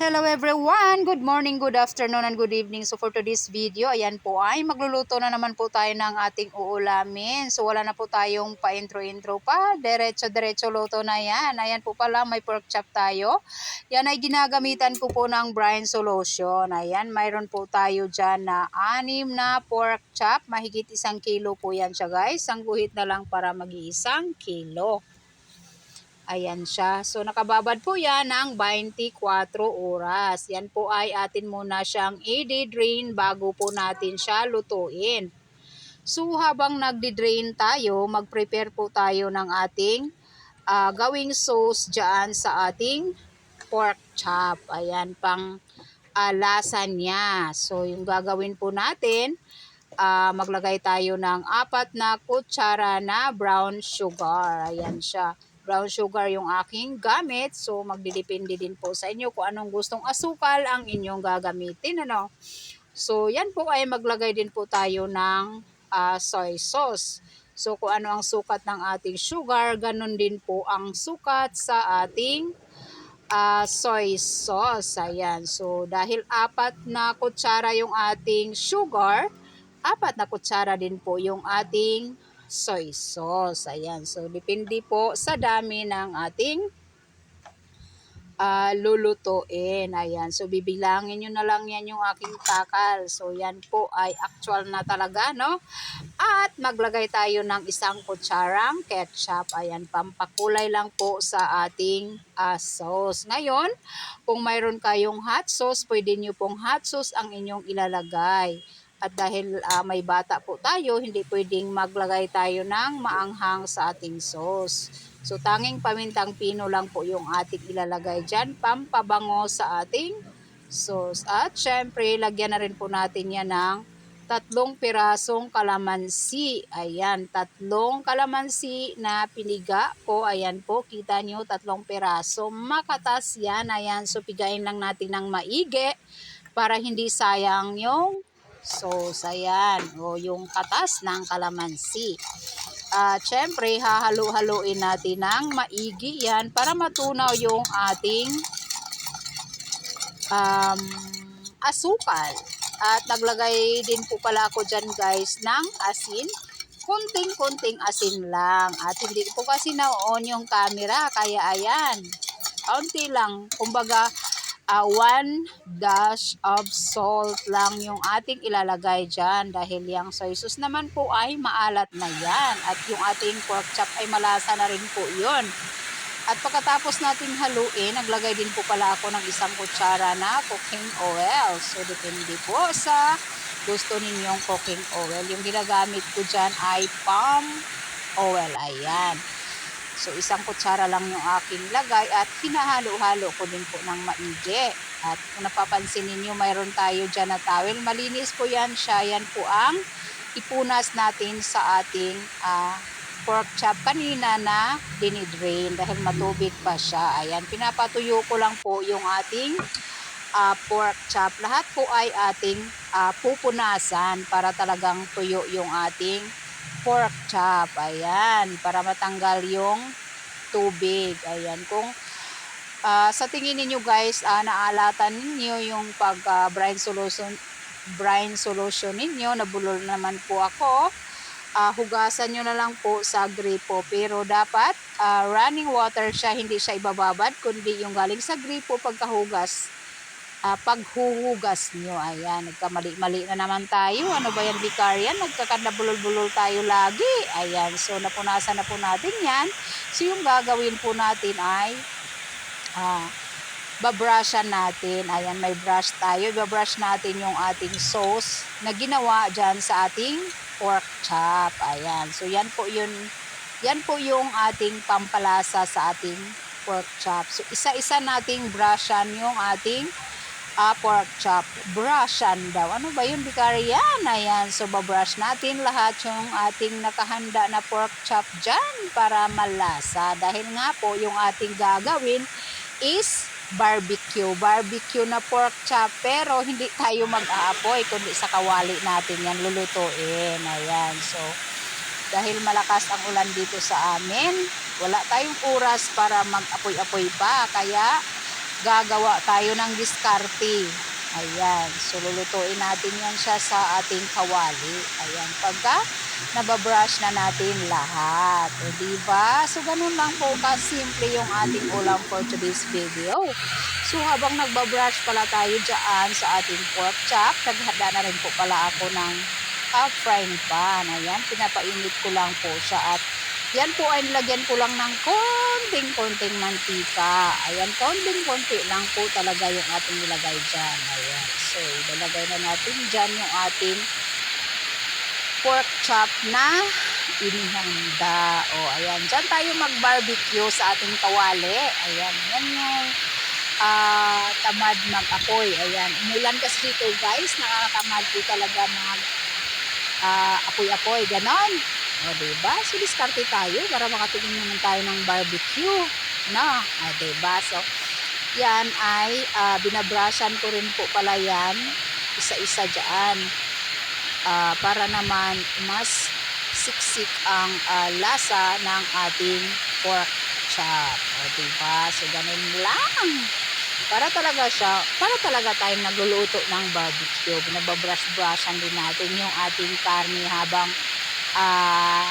Hello everyone! Good morning, good afternoon, and good evening. So for today's video, ayan po ay magluluto na naman po tayo ng ating uulamin. So wala na po tayong pa-intro-intro pa. Diretso-diretso luto na yan. Ayan po pala, may pork chop tayo. Yan ay ginagamitan ko po ng brine solution. Ayan, mayroon po tayo dyan na anim na pork chop. Mahigit isang kilo po yan siya guys. Ang guhit na lang para mag-iisang kilo. Ayan siya. So, nakababad po yan ng 24 oras. Yan po ay atin muna siyang i-drain bago po natin siya lutuin. So, habang nagdi-drain tayo, mag-prepare po tayo ng ating ah, gawing sauce dyan sa ating pork chop. Ayan, pang ah, lasa niya. So, yung gagawin po natin, ah, maglagay tayo ng apat na kutsara na brown sugar. Ayan siya brown sugar yung aking gamit. So, magdidepende din po sa inyo kung anong gustong asukal ang inyong gagamitin. Ano? So, yan po ay maglagay din po tayo ng ah, soy sauce. So, kung ano ang sukat ng ating sugar, ganun din po ang sukat sa ating ah, soy sauce. Ayan. So, dahil apat na kutsara yung ating sugar, apat na kutsara din po yung ating soy sauce. Ayan. So, depende po sa dami ng ating ah, lulutuin. Ayan. So, bibilangin nyo na lang yan yung aking takal. So, yan po ay actual na talaga, no? At maglagay tayo ng isang kutsarang ketchup. Ayan, pampakulay lang po sa ating ah, sauce. Ngayon, kung mayroon kayong hot sauce, pwede nyo pong hot sauce ang inyong ilalagay. At dahil ah, may bata po tayo, hindi pwedeng maglagay tayo ng maanghang sa ating sauce. So, tanging pamintang pino lang po yung ating ilalagay dyan, pampabango sa ating sauce. At syempre, lagyan na rin po natin yan ng tatlong pirasong kalamansi. Ayan, tatlong kalamansi na piniga ko. Ayan po, kita nyo, tatlong piraso. Makatas yan. Ayan, so pigain lang natin ng maigi para hindi sayang yung sauce. Ayan, o yung katas ng kalamansi. At syempre, hahalo-haloin natin ng maigi yan para matunaw yung ating um, asukal. At naglagay din po pala ako dyan guys ng asin. Kunting-kunting asin lang. At hindi po kasi na-on yung camera. Kaya ayan. Kaunti lang. Kumbaga, uh, one dash of salt lang yung ating ilalagay dyan. Dahil yung soy sauce naman po ay maalat na yan. At yung ating pork chop ay malasa na rin po yun. At pagkatapos natin haluin, naglagay din po pala ako ng isang kutsara na cooking oil. So, depende po sa gusto ninyong cooking oil. Yung ginagamit ko dyan ay palm oil. Ayan. So, isang kutsara lang yung aking lagay at hinahalo-halo ko din po ng maigi. At kung napapansin ninyo, mayroon tayo dyan na towel. Malinis po yan siya. Yan po ang ipunas natin sa ating ah, pork chop kanina na dinidrain dahil matubig pa siya. Ayan, pinapatuyo ko lang po yung ating ah, pork chop. Lahat po ay ating ah, pupunasan para talagang tuyo yung ating pork chop. Ayan, para matanggal yung tubig. Ayan, kung ah, sa tingin ninyo guys, ah, naalatan ninyo yung pag ah, brine solution brine solution ninyo, nabulol naman po ako ah, hugasan nyo na lang po sa gripo. Pero dapat ah, running water siya, hindi siya ibababad, kundi yung galing sa gripo pagkahugas. Ah, paghuhugas nyo. Ayan, nagkamali-mali na naman tayo. Ano ba yan, Vicarian? Nagkakandabulol-bulol tayo lagi. Ayan, so napunasan na po natin yan. So yung gagawin po natin ay ah, babrushan natin. Ayan, may brush tayo. Babrush natin yung ating sauce na ginawa dyan sa ating pork chop. Ayan. So, yan po yun. Yan po yung ating pampalasa sa ating pork chop. So, isa-isa nating brushan yung ating ah, pork chop. Brushan daw. Ano ba yun, Bikari? Yan. Ayan. So, babrush natin lahat yung ating nakahanda na pork chop dyan para malasa. Dahil nga po, yung ating gagawin is barbecue. Barbecue na pork chop. Pero hindi tayo mag-aapoy kundi sa kawali natin yan lulutuin. Ayan. So, dahil malakas ang ulan dito sa amin, wala tayong oras para mag-apoy-apoy pa. Kaya, gagawa tayo ng diskarte. Ayan. So, lulutuin natin yan siya sa ating kawali. Ayan. Pagka nababrush na natin lahat. O, diba? So, ganun lang po kasimple yung ating ulam for today's video. So, habang nagbabrush pala tayo dyan sa ating pork chop, naghanda na rin po pala ako ng uh, frying pan. Ayan. Pinapainit ko lang po siya at yan po ay nilagyan ko lang ng konting-konting mantika. Ayan, konting-konti lang po talaga yung ating nilagay dyan. Ayan. So, ilalagay na natin dyan yung ating pork chop na inihanda. O, ayan. Dyan tayo mag-barbecue sa ating kawali. Ayan. Yan yung ah, tamad mag-apoy. Ayan. Umulan kasi dito guys. Nakakatamad po talaga mag ah, apoy-apoy. Ganon. O, diba? So, diskarte tayo para makatingin naman tayo ng barbecue. No? O, diba? So, yan ay uh, binabrashan ko rin po pala yan. Isa-isa dyan. Ah, para naman mas siksik ang ah, lasa ng ating pork chop. O, diba? So, ganun lang. Para talaga siya, para talaga tayong nagluluto ng barbecue. Binababrush-brushan din natin yung ating karne habang ah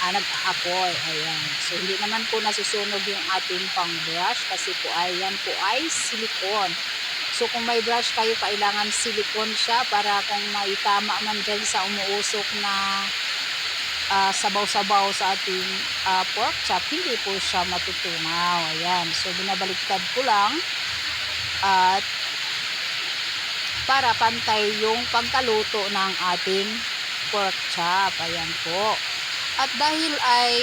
ah, nag-aapoy. Ayan. So, hindi naman po nasusunog yung ating pang brush kasi po ay yan po ay silikon. So, kung may brush kayo, kailangan silikon siya para kung may tama man dyan sa umuusok na ah, sabaw-sabaw sa ating ah, pork chop, hindi po siya matutunaw. Ayan. So, binabaliktad ko lang at para pantay yung pagkaluto ng ating pork chop. Ayan po. At dahil ay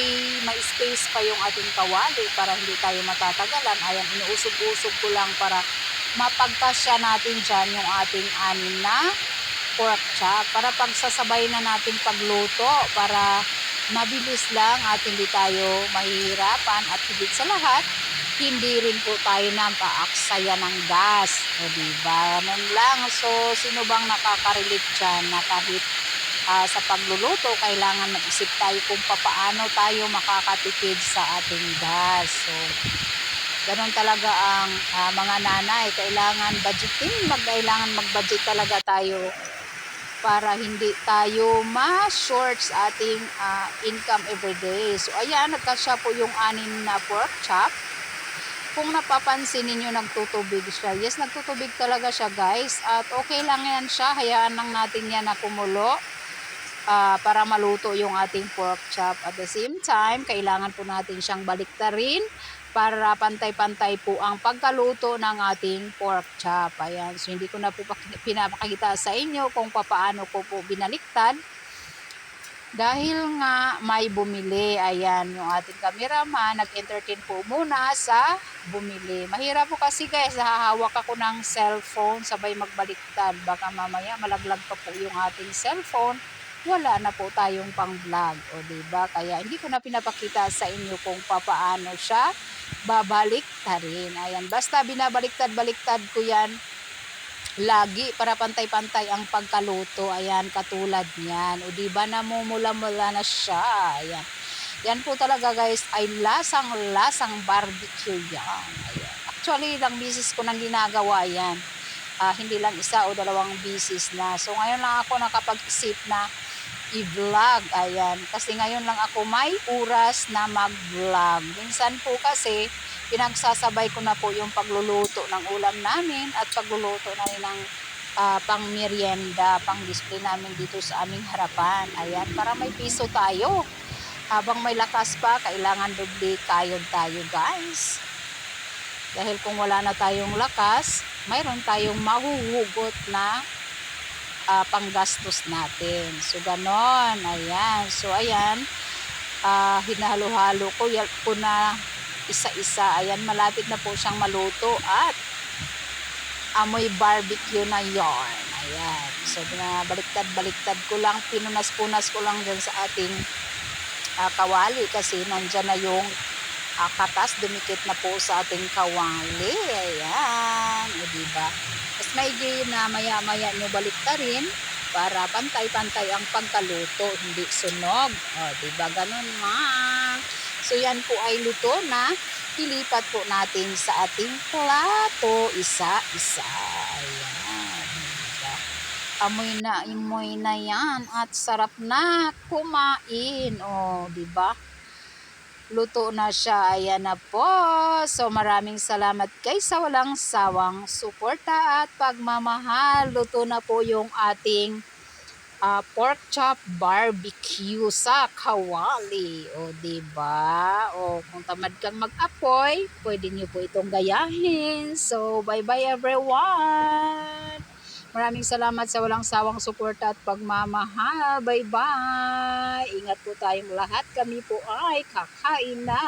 may space pa yung ating kawali para hindi tayo matatagalan, ayan, inuusog-usog ko lang para mapagkasya natin dyan yung ating anin na pork chop para pagsasabay na natin pagluto para mabilis lang at hindi tayo mahihirapan at higit sa lahat hindi rin po tayo napaaksaya ng gas. O diba? Ganun lang. So, sino bang nakaka-relate dyan na kahit ah, sa pagluluto, kailangan mag-isip tayo kung papaano tayo makakatipid sa ating gas. So, ganun talaga ang ah, mga nanay. Kailangan budgeting, mag kailangan mag-budget talaga tayo para hindi tayo ma-short sa ating ah, income everyday. So, ayan, nagkasya po yung anin na pork chop. Kung napapansin ninyo, nagtutubig siya. Yes, nagtutubig talaga siya, guys. At okay lang yan siya. Hayaan lang natin yan na kumulo ah, para maluto yung ating pork chop. At the same time, kailangan po natin siyang baliktarin para pantay-pantay po ang pagkaluto ng ating pork chop. Ayan. So, hindi ko na po pak- pinapakita sa inyo kung papaano ko po binaliktad. Dahil nga may bumili, ayan, yung ating cameraman, nag-entertain po muna sa bumili. Mahirap po kasi guys, hahawak ako ng cellphone, sabay magbaliktad. Baka mamaya malaglag pa po yung ating cellphone wala na po tayong pang vlog o ba? Kaya hindi ko na pinapakita sa inyo kung papaano siya babalik rin ayan basta binabaliktad-baliktad ko yan. Lagi para pantay-pantay ang pagkaluto. Ayan katulad niyan. O di ba namumula-mula na siya. Ayan. Yan po talaga guys ay lasang lasang barbecue yan. Ayan. actually ilang bisis ko nang ginagawa yan Ah, hindi lang isa o dalawang bisis na so ngayon lang ako nakapag-isip na i-vlog. Ayan. Kasi ngayon lang ako may oras na mag-vlog. Minsan po kasi, pinagsasabay ko na po yung pagluluto ng ulam namin at pagluluto na rin ng ah, pang merienda, pang display namin dito sa aming harapan. Ayan, para may piso tayo. Habang may lakas pa, kailangan doble kayod tayo guys. Dahil kung wala na tayong lakas, mayroon tayong mahuhugot na ah, panggastos natin. So, ganon. Ayan. So, ayan. ah hinahalo-halo ko, yan na isa-isa. Ayan, malapit na po siyang maluto at amoy barbecue na yarn. Ayan. So, baliktad-baliktad ko lang, pinunas-punas ko lang dyan sa ating ah, kawali kasi nandyan na yung ah, katas, dumikit na po sa ating kawali. Ayan. O, diba? Mas maigi na maya-maya nyo baliktarin para pantay-pantay ang pagkaluto, hindi sunog. O, diba? Ganun ma. So, yan po ay luto na. ilipat po natin sa ating plato isa-isa. Ayan. Diba? Amoy na, imoy na yan at sarap na kumain. O, di ba? Luto na siya. Ayan na po. So, maraming salamat guys sa walang sawang suporta at pagmamahal. Luto na po yung ating ah, pork chop barbecue sa kawali. O, di ba? O, kung tamad kang mag-apoy, pwede niyo po itong gayahin. So, bye-bye everyone! Maraming salamat sa walang sawang suporta at pagmamahal. Bye-bye! Ingat po tayong lahat. Kami po ay kakain na.